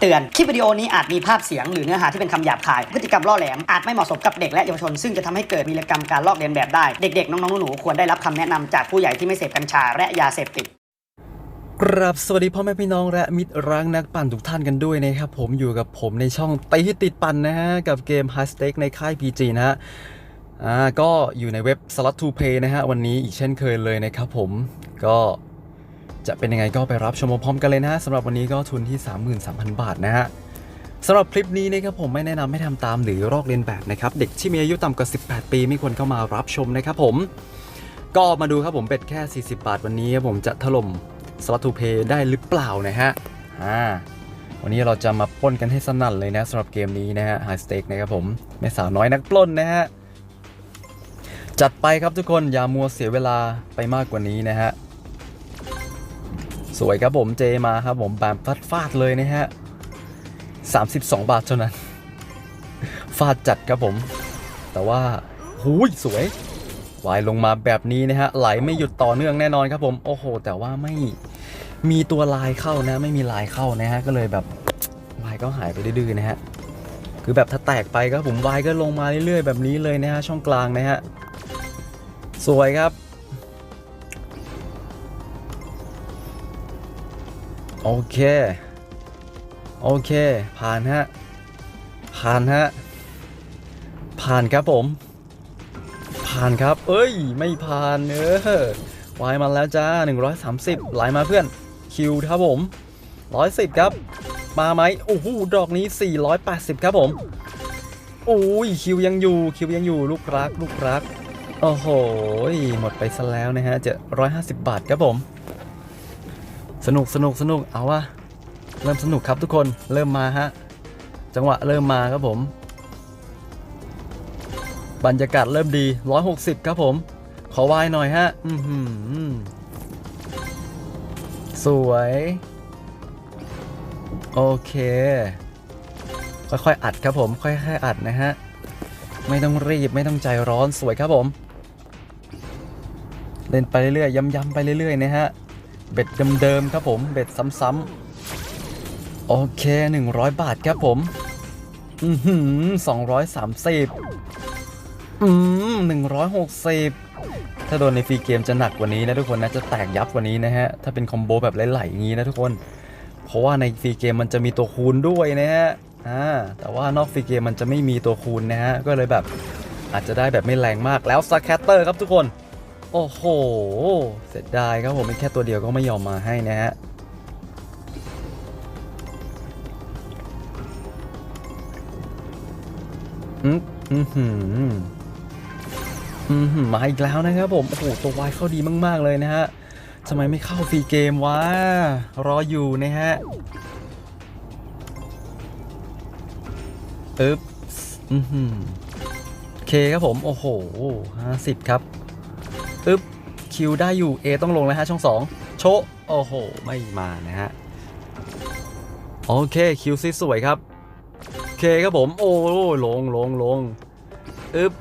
เตือน คลิปวิดีโอนี้อาจมีภาพเสียงหรือเนื้อหาที่เป็นคำหยาบคาย พฤติกรรมล่อแหลม อาจไม่เหมาะสมกับเด็กและเยาวชน ซึ่งจะทำให้เกิดวีรกรรมการลอกเลียนแบบได้ เด็กๆ น้องๆ หนูๆ ควรได้รับคำแนะนำจากผู้ใหญ่ที่ไม่เสพกัญชาและยาเสพติดกราบสวัสดีพ่อแม่พี่น้องและมิตรรักนักปั่นทุกท่านกันด้วยนะครับผมอยู่กับผมในช่องตีติดปั่นนะฮะกับเกม High Stake ในค่าย PG นะฮะอ่าก็อยู่ในเว็บ Slot to Pay นะฮะวันนี้อีกเช่นเคยเลยนะครับผมก็ จะเป็นยังไงก็ไปรับชมพร้อมกันเลยนะฮะสำหรับวันนี้ก็ทุนที่ 33,000 บาทนะฮะสำหรับคลิปนี้นะครับผมไม่แนะนำให้ทำตามหรือลอกเลียนแบบนะครับ เด็กที่มีอายุต่ำกว่า 18 ปีไม่ควรเข้ามารับชมนะครับผม ก็มาดูครับผมเป็ดแค่ 40 บาทวันนี้ผมจะถล่มสล็อตทูเพย์ได้หรือเปล่านะฮะอ่าวันนี้เราจะมาปล้นกันให้สนั่นเลยนะสำหรับเกมนี้นะฮะไฮสเต็กนะครับผมแม่สาวน้อยนักปล้นนะฮะจัดไปครับทุกคนอย่ามัวเสียเวลาไปมากกว่านี้นะฮะ สวยครับผมเจมาครับผมแบบฟาดฟาดเลยนะฮะ 32 บาทเท่านั้น ฟาดจัดครับผม แต่ว่าหูยสวยวายลงมาแบบนี้นะฮะไหลไม่หยุดต่อเนื่องแน่นอนครับผมโอ้โห แต่ว่าไม่มีตัวลายเข้านะ ไม่มีลายเข้านะฮะก็เลยแบบวายก็หายไปดื้อๆนะฮะคือแบบถ้าแตกไปครับผมวายก็ลงมาเรื่อยๆแบบนี้เลยนะฮะช่องกลางนะฮะสวยครับ โอเค โอเค ผ่านฮะ ผ่านฮะ ผ่านครับผม ผ่านครับ เอ้ย ไม่ผ่านเออวายมาแล้วจ้า 130 ไหลมาเพื่อน คิวครับผม 110 ครับ มาไหมโอ้โหดอกนี้ 480 ครับผมโอ้ยคิวยังอยู่คิวยังอยู่ลูกรัก ลูกรัก โอ้โห หมดไปซะแล้วนะฮะ จะ 150 บาทครับผม สนุกสนุกสนุกเอาวะเริ่มสนุกครับทุกคนเริ่มมาฮะจังหวะเริ่มมาครับผม บรรยากาศเริ่มดี 160 ครับผม ขอวายหน่อยฮะอือหือสวย โอเค ค่อยๆอัดครับผม ค่อยๆอัดนะฮะ ไม่ต้องรีบไม่ต้องใจร้อนสวยครับผม เล่นไปเรื่อยๆย้ำๆไปเรื่อยๆนะฮะ เบ็ดเดิมๆครับผมเบ็ดซ้ำๆโอเค 100 บาทครับผมอือหือ230อืมหนึ่งร้อยหกสิบถ้าโดนในฟรีเกมจะหนักกว่านี้นะทุกคนนะจะแตกยับกว่านี้นะฮะถ้าเป็นคอมโบแบบไหลๆอย่างนี้นะทุกคน เพราะว่าในฟรีเกมมันจะมีตัวคูณด้วยนะฮะอ่าแต่ว่านอกฟรีเกมมันจะไม่มีตัวคูณนะฮะก็เลยแบบอาจจะได้แบบไม่แรงมากแล้วสแคตเตอร์ครับทุกคน โอ้โห เสียดายครับผมแค่ตัวเดียวก็ไม่ยอมมาให้นะฮะอืมอืมหืมอืมหืมมาอีกแล้วนะครับผม โอ้โห ตัววายเข้าดีมาก ๆ เลยนะฮะทำไมไม่เข้าฟรีเกมวะ รออยู่นะฮะอึ๊บอืมหืมโอเคครับผม โอ้โหห้าสิบครับ อึ๊บคิวได้อยู่ A ต้องลงแล้วฮะช่องสองโชะโอ้โห ไม่มานะฮะ โอเคคิวสวยครับ โอเคครับผม โอ้ลงลงลงอึ๊บ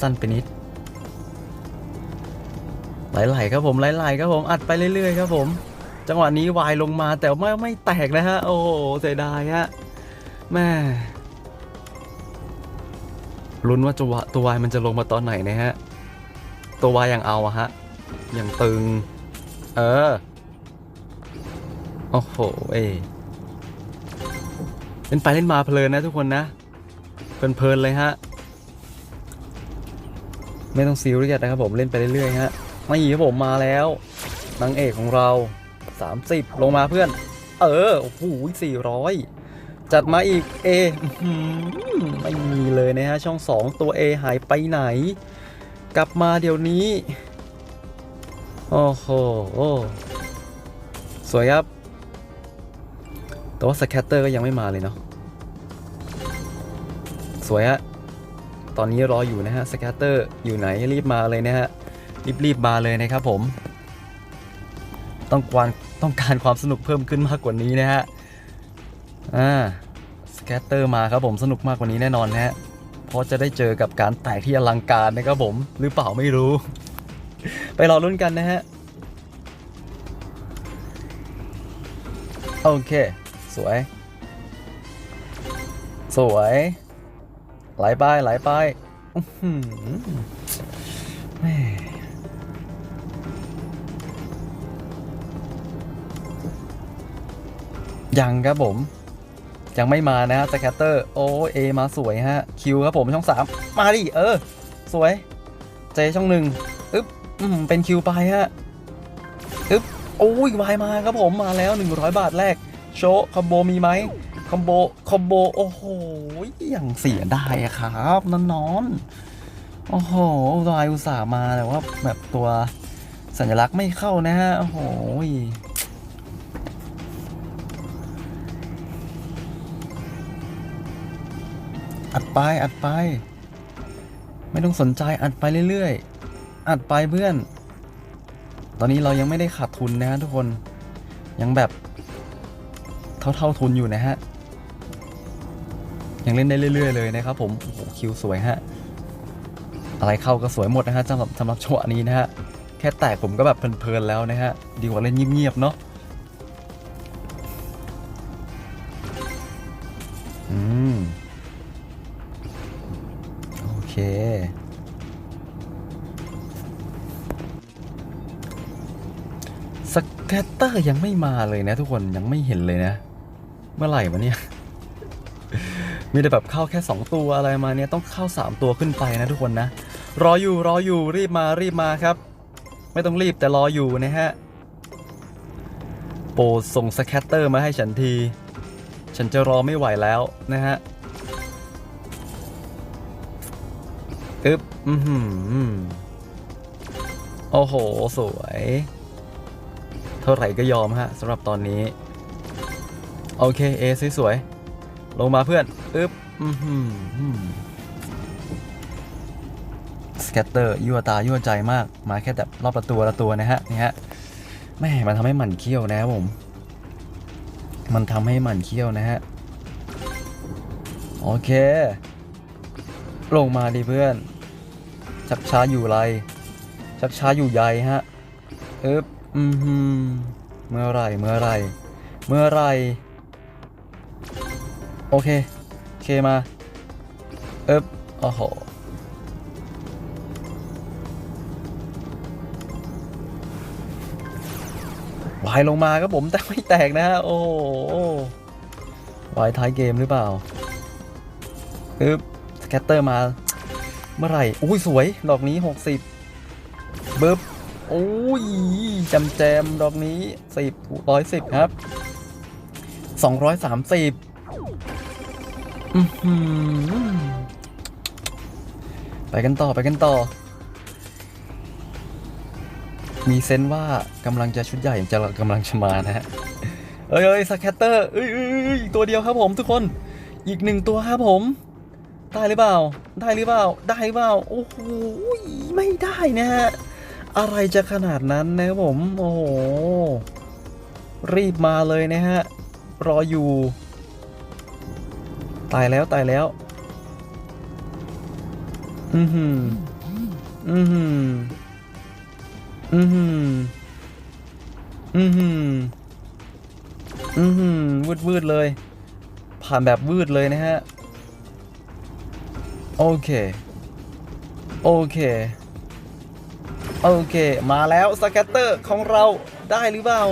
สั้นไปนิด ไหลๆครับผมไหลๆครับผมอัดไปเรื่อยๆครับผม จังหวะนี้วายลงมาแต่ไม่ไม่แตกนะฮะ โอ้โหเสียดายฮะแม่ลุ้นว่าตัวตัววายมันจะลงมาตอนไหนนะฮะ ตัววายยังเอาอะฮะ อยังตึง เออ โอ้โห เอเล่นไปเล่นมาเพลินนะทุกคนนะ เพลินๆเลยฮะ ไม่ต้องซีเรียสนะครับผมเล่นไปเรื่อยๆฮะ ไม่ครับผมมาแล้วนางเอกของเรา 30 ลงมาเพื่อน เออ โอ้โห400จัดมาอีก A อื้อหือไม่มีเลยนะฮะ ช่อง 2 ตัว A หายไปไหน กลับมาเดี๋ยวนี้ โอ้โหสวยครับ แต่ว่าสแคตเตอร์ก็ยังไม่มาเลยเนาะ สวยฮะ ตอนนี้รออยู่นะฮะสแคตเตอร์อยู่ไหนรีบมาเลยนะฮะ รีบรีบมาเลยนะครับผม ต้องการต้องการความสนุกเพิ่มขึ้นมากกว่านี้นะฮะ อ่า สแคตเตอร์มาครับผมสนุกมากกว่านี้แน่นอนนะฮะ เพราะจะได้เจอกับการแตกที่อลังการนะครับผมหรือเปล่าไม่รู้ ไปรอลุ้นกันนะฮะ โอเค สวย สวยไหลไปไหลไปแม่ยังครับผม ยังไม่มานะฮะสแคตเตอร์โอเอมาสวยฮะคิวครับผมช่อง 3 มาดิเออ สวย เจช่องหนึ่งอึ๊บอืมเป็นคิวไปฮะอึ๊บโอ้ยวายมาครับผมมาแล้ว 100 บาทแรก โชคอมโบมีไหมคอมโบคอมโบโอ้โหอย่างเสียได้ครับนอนนอนๆโอ้โหวายอุตส่าห์มาแต่ว่าแบบตัวสัญลักษณ์ไม่เข้านะฮะโอ้โห อัดไปอัดไป ไม่ต้องสนใจอัดไปเรื่อยๆ อัดไปเพื่อน ตอนนี้เรายังไม่ได้ขาดทุนนะฮะทุกคนยังแบบ เท่าๆทุนอยู่นะฮะยังเล่นได้เรื่อย ๆ เลยนะครับ ผมโอ้โหคิวสวยฮะอะไรเข้าก็สวยหมดนะฮะสำหรับสำหรับจังหวะนี้นะฮะแค่แตกผมก็แบบเพลินๆแล้วนะฮะดีกว่าเล่นเงียบๆเนาะอืม แกตเตอร์ยังไม่มาเลยนะทุกคนยังไม่เห็นเลยนะ เมื่อไหร่วะเนี่ย มีแต่แบบเข้าแค่ 2 ตัวอะไรมาเนี่ยต้องเข้า 3 ตัวขึ้นไปนะทุกคนนะ รออยู่รออยู่รีบมารีบมาครับ ไม่ต้องรีบแต่รออยู่นะฮะ โปรดส่งสแคตเตอร์มาให้ฉันที ฉันจะรอไม่ไหวแล้วนะฮะอึ๊บอือโอ้โห สวย ท่าไหร่ก็ยอมฮะสำหรับตอนนี้ โอเคเอสวยๆลงมาเพื่อนอึ๊บอือหือสแกตเตอร์ยั่วตายั่วใจมาก มาแค่แบบรอบละตัวละตัวนะฮะนี่ฮะแม่มันทำให้หมันเขี้ยวนะครับผม มันทำให้หมันเขี้ยวนะฮะ โอเค ลงมาดิเพื่อน ชักช้าอยู่ไร ชักช้าอยู่ใยฮะ อึ๊บ อืมเมื่อไรเมื่อไรเมื่อไรโอเคโอเคมาเอ๊บโอ้โหวายลงมาครับผมแต่ไม่แตกนะฮะโอ้โหวายท้ายเกมหรือเปล่าอึ๊บสแกตเตอร์มา เมื่อไหร่ อุ้ยสวย ดอกนี้ 60บึ๊บ โอ้ยจำแจมดอกนี้สิบร้อยสิบครับสองร้อยสามสิบไปกันต่อไปกันต่อ มีเซนว่ากำลังจะชุดใหญ่จะกำลังจะมานะฮะเอ้ยเอ้ยสแคตเตอร์เอ้ยเอ้ยเอ้ยอีกตัวเดียวครับผมทุกคนอีกหนึ่งตัวครับผมได้หรือเปล่า ได้หรือเปล่า ได้หรือเปล่า โอ้โห ไม่ได้นะฮะ อะไรจะขนาดนั้นนะครับผม โอ้โห รีบมาเลยนะฮะ รออยู่ ตายแล้วตายแล้ว อือหืออือหืออือหืออือหืออือหือวืดวืดเลย ผ่านแบบวืดเลยนะฮะ โอเค โอเค โอเค มาแล้วสแกตเตอร์ของเราได้หรือเปล่า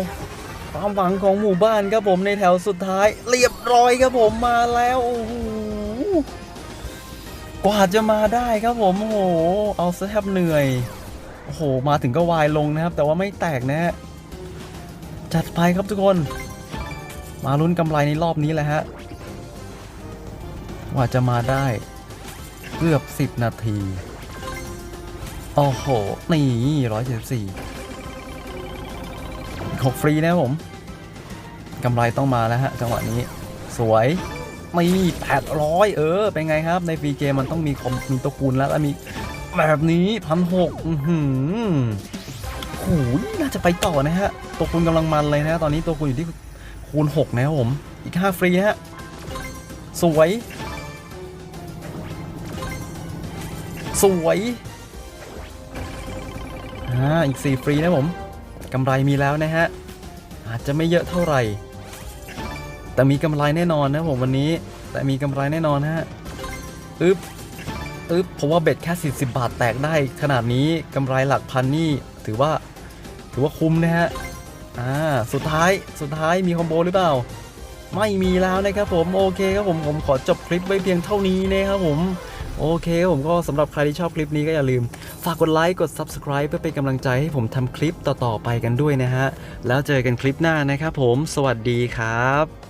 ความหวังของหมู่บ้านครับผมในแถวสุดท้าย เรียบร้อยครับผมมาแล้วโอ้โหกว่าจะมาได้ครับผมโอ้โหเอาซะแทบเหนื่อยโอ้โหมาถึงก็วายลงนะครับ แต่ว่าไม่แตกนะฮะจัดไปครับทุกคน มาลุ้นกำไรในรอบนี้แหละฮะกว่าจะมาได้เกือบ 10 นาที โอ้โห นี่ร้อยเจ็ดสี่หกฟรีนะครับผมกำไรต้องมาแล้วฮะ จังหวะนี้ สวยนี่แปดร้อยเออ เป็นไงครับ ในฟรีเกมมันต้องมีคอมมีตัวคูณแล้วแล้วมีแบบนี้พันหกอือหือโอ้โหน่าจะไปต่อนะฮะ ตัวคูณกำลังมันเลยนะตอนนี้ตัวคูณอยู่ที่คูณ6นะครับผม อีก5ฟรีฮะ สวย สวย อ่าอีก 4 ฟรีนะผมกำไรมีแล้วนะฮะ อาจจะไม่เยอะเท่าไหร่ แต่มีกำไรแน่นอนนะผมวันนี้ แต่มีกำไรแน่นอนฮะอึ๊บอึ๊บผมว่าเบ็ดแค่ 40 บาทแตกได้ ขนาดนี้กำไรหลักพันนี่ถือว่าถือว่าคุ้มนะฮะอ่าสุดท้ายสุดท้ายมีคอมโบหรือเปล่า ไม่มีแล้วนะครับผมโอเคครับผมผมขอจบคลิปไว้เพียงเท่านี้นะครับผม โอเคผมก็สำหรับใครที่ชอบคลิปนี้ก็อย่าลืม ฝากกดไลค์กด Subscribe เพื่อเป็นกำลังใจให้ผมทำคลิปต่อๆไปกันด้วยนะฮะ แล้วเจอกันคลิปหน้านะครับผม สวัสดีครับ